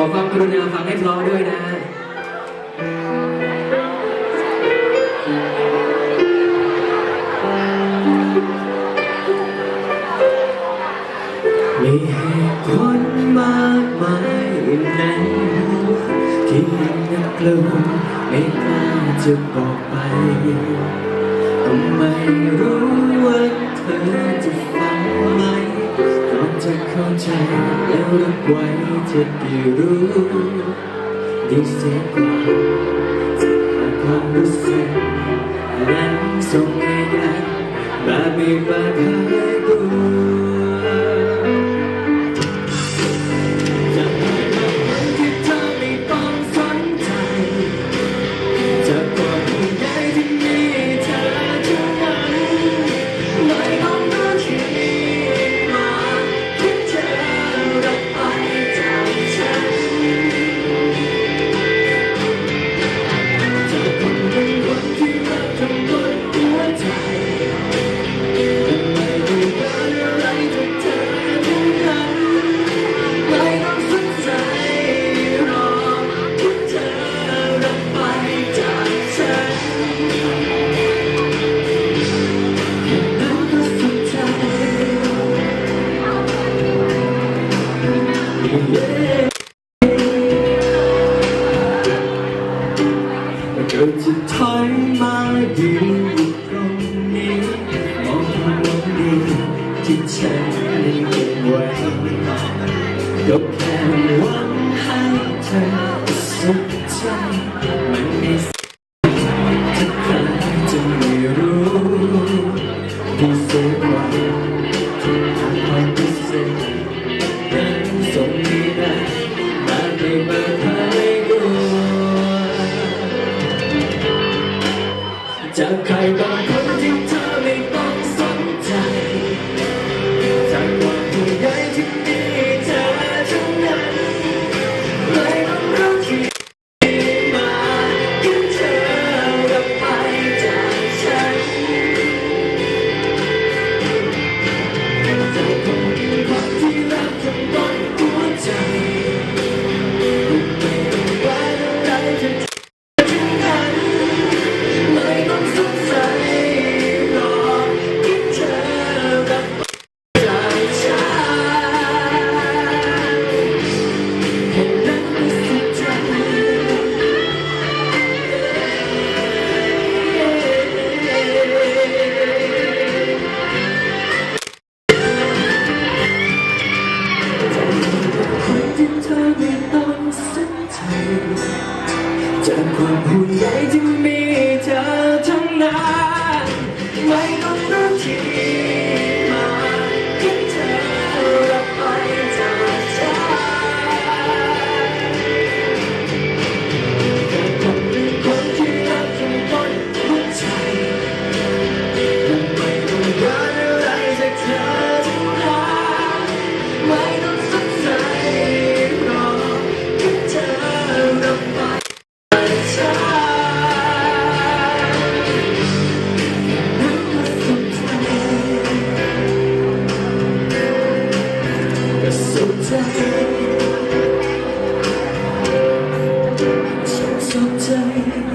ขอความกรุณาฟังให้พร้อมด้วยนะมีเหตุผลมากมายในหัวที่ยังกลุ้มไม่กล้าจะบอกไป ก็ไม่รู้ว่าเธอจะฟัง เข้าใจแล้วรับไว้จะได้รู้ดีเสียกว่าจะหาความรู้สึกนั้นส่งง่ายๆแบบไม่บาดเจ็บ เธอ จากความห่วงใยที่มีเธอทั้งนั้น 醉